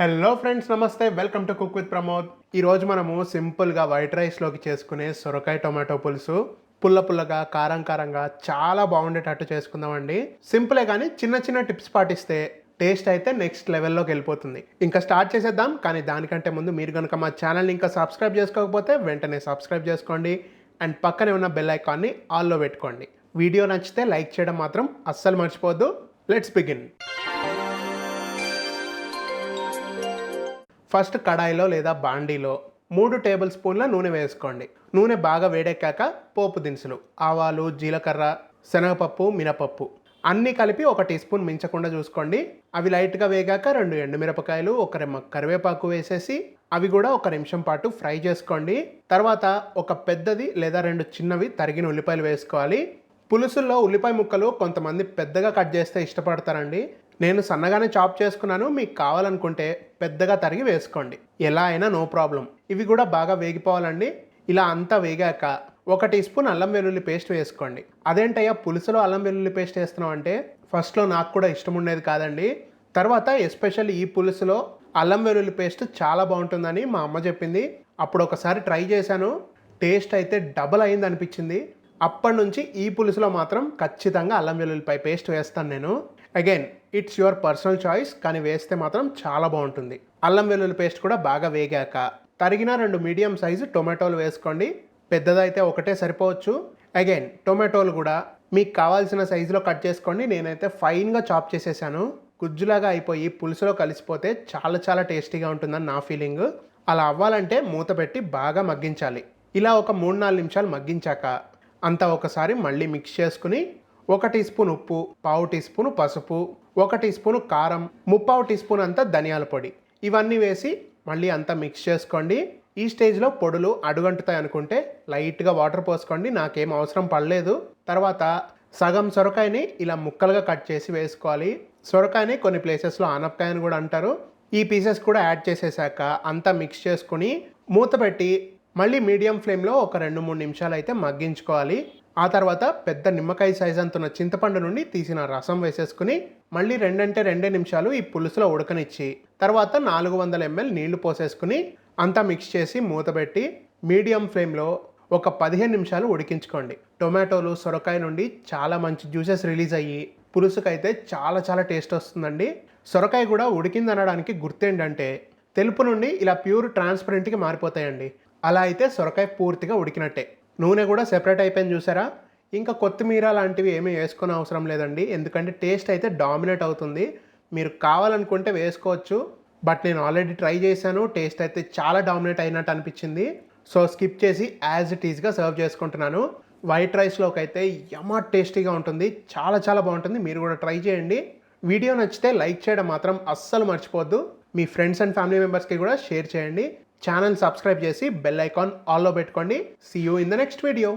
Hello friends నమస్తే welcome to cook with Pramod ఈరోజు మనము సింపుల్గా వైట్ రైస్లోకి చేసుకునే సొరకాయ టొమాటో పులుసు. పుల్ల పుల్లగా కారం కారంగా చాలా బాగుండేటట్టు చేసుకుందామండి. సింపులే కానీ చిన్న చిన్న టిప్స్ పాటిస్తే టేస్ట్ అయితే నెక్స్ట్ లెవెల్లోకి వెళ్ళిపోతుంది. ఇంకా స్టార్ట్ చేసేద్దాం. కానీ దానికంటే ముందు మీరు కనుక మా ఛానల్ని ఇంకా సబ్స్క్రైబ్ చేసుకోకపోతే వెంటనే సబ్స్క్రైబ్ చేసుకోండి. అండ్ పక్కనే ఉన్న బెల్ ఐకాన్ని ఆల్లో పెట్టుకోండి. వీడియో నచ్చితే లైక్ చేయడం మాత్రం అస్సలు మర్చిపోవద్దు. లెట్స్ బిగిన్ ఫస్ట్ కడాయిలో లేదా బాండీలో మూడు టేబుల్ స్పూన్ల నూనె వేసుకోండి. నూనె బాగా వేడెక్కాక పోపు దినుసులు ఆవాలు జీలకర్ర శనగపప్పు మినపప్పు అన్నీ కలిపి ఒక టీ స్పూన్ మించకుండా చూసుకోండి. అవి లైట్గా వేగాక రెండు ఎండుమిరపకాయలు ఒక రెమ్మ కరివేపాకు వేసేసి అవి కూడా ఒక నిమిషం పాటు ఫ్రై చేసుకోండి. తర్వాత ఒక పెద్దది లేదా రెండు చిన్నవి తరిగిన ఉల్లిపాయలు వేసుకోవాలి. పులుసుల్లో ఉల్లిపాయ ముక్కలు కొంతమంది పెద్దగా కట్ చేస్తే ఇష్టపడతారండి. నేను సన్నగానే చాప్ చేసుకున్నాను మీకు కావాలనుకుంటే పెద్దగా తరిగి వేసుకోండి. ఎలా అయినా నో ప్రాబ్లం. ఇవి కూడా బాగా వేగిపోవాలండి. ఇలా అంతా వేగాక ఒక టీ స్పూన్ అల్లం వెల్లుల్లి పేస్ట్ వేసుకోండి. అదేంటయ్యా పులుసులో అల్లం వెల్లుల్లి పేస్ట్ వేస్తున్నాం అంటే ఫస్ట్లో నాకు కూడా ఇష్టం ఉండేది కాదండి. తర్వాత ఎస్పెషల్లీ ఈ పులుసులో అల్లం వెల్లుల్లి పేస్ట్ చాలా బాగుంటుందని మా అమ్మ చెప్పింది. అప్పుడు ఒకసారి ట్రై చేశాను. టేస్ట్ అయితే డబుల్ అయింది అనిపించింది. అప్పటి నుంచి ఈ పులుసులో మాత్రం ఖచ్చితంగా అల్లం వెల్లుల్లిపై పేస్ట్ వేస్తాను నేను. Again it's your personal choice కానీ వేస్తే మాత్రం చాలా బాగుంటుంది. అల్లం వెల్లుల్లి పేస్ట్ కూడా బాగా వేగాక. తరిగిన రెండు మీడియం సైజు టొమాటోలు వేసుకోండి. పెద్దదైతే ఒకటే సరిపోవచ్చు. అగైన్ టొమాటోలు కూడా మీకు కావాల్సిన సైజులో కట్ చేసుకోండి. నేనైతే ఫైన్గా చాప్ చేసేసాను. గుజ్జులాగా అయిపోయి పులుసులో కలిసిపోతే చాలా చాలా టేస్టీగా ఉంటుందని నా ఫీలింగ్. అలా అవ్వాలంటే మూత పెట్టి బాగా మగ్గించాలి. ఇలా ఒక మూడు నాలుగు నిమిషాలు మగ్గించాక అంతా ఒకసారి మళ్ళీ మిక్స్ చేసుకుని ఒక టీ స్పూన్ ఉప్పు పావు టీ స్పూన్ పసుపు ఒక టీ స్పూన్ కారం ముప్పావు టీ స్పూన్ అంతా ధనియాల పొడి. ఇవన్నీ వేసి మళ్ళీ అంతా మిక్స్ చేసుకోండి. ఈ స్టేజ్లో పొడులు అడుగంటుతాయి అనుకుంటే లైట్గా వాటర్ పోసుకోండి నాకేం అవసరం పడలేదు. తర్వాత సగం సొరకాయని ఇలా ముక్కలుగా కట్ చేసి వేసుకోవాలి. సొరకాయని కొన్ని ప్లేసెస్లో ఆనపకాయ అని కూడా అంటారు. ఈ పీసెస్ కూడా యాడ్ చేసేసాక అంతా మిక్స్ చేసుకుని మూత పెట్టి మళ్ళీ మీడియం ఫ్లేమ్లో ఒక రెండు మూడు నిమిషాలు అయితే మగ్గించుకోవాలి. ఆ తర్వాత పెద్ద నిమ్మకాయ సైజ్ అంతున్న చింతపండు నుండి తీసిన రసం వేసేసుకుని మళ్ళీ రెండంటే రెండే నిమిషాలు ఈ పులుసులో ఉడకనిచ్చి తర్వాత నాలుగు వందల ఎంఎల్ నీళ్ళు పోసేసుకుని అంతా మిక్స్ చేసి మూతబెట్టి మీడియం ఫ్లేమ్లో ఒక పదిహేను నిమిషాలు ఉడికించుకోండి. టొమాటోలు సొరకాయ నుండి చాలా మంచి జ్యూసెస్ రిలీజ్ అయ్యి పులుసుకైతే చాలా చాలా టేస్ట్ వస్తుందండి. సొరకాయ కూడా ఉడికింది అనడానికి గుర్తేంటంటే తెలుపు నుండి ఇలా ప్యూర్ ట్రాన్స్పరెంట్కి మారిపోతాయండి. అలా అయితే సొరకాయ పూర్తిగా ఉడికినట్టే. నూనె కూడా సెపరేట్ అయిపోయింది చూసారా? ఇంకా కొత్తిమీర లాంటివి ఏమీ వేసుకునే అవసరం లేదండి. ఎందుకంటే టేస్ట్ అయితే డామినేట్ అవుతుంది. మీరు కావాలనుకుంటే వేసుకోవచ్చు. బట్ నేను ఆల్రెడీ ట్రై చేశాను. టేస్ట్ అయితే చాలా డామినేట్ అయినట్టు అనిపించింది. సో స్కిప్ చేసి యాజ్ ఇట్ ఈజ్గా సర్వ్ చేసుకుంటున్నాను. వైట్ రైస్లోకి అయితే యమా టేస్టీగా ఉంటుంది. చాలా చాలా బాగుంటుంది. మీరు కూడా ట్రై చేయండి. వీడియో నచ్చితే లైక్ చేయడం మాత్రం అస్సలు మర్చిపోవద్దు. మీ ఫ్రెండ్స్ అండ్ ఫ్యామిలీ మెంబర్స్కి కూడా షేర్ చేయండి. ఛానల్ సబ్స్క్రైబ్ చేసి బెల్ ఐకాన్ ఆల్లో పెట్టుకోండి. See you in the next video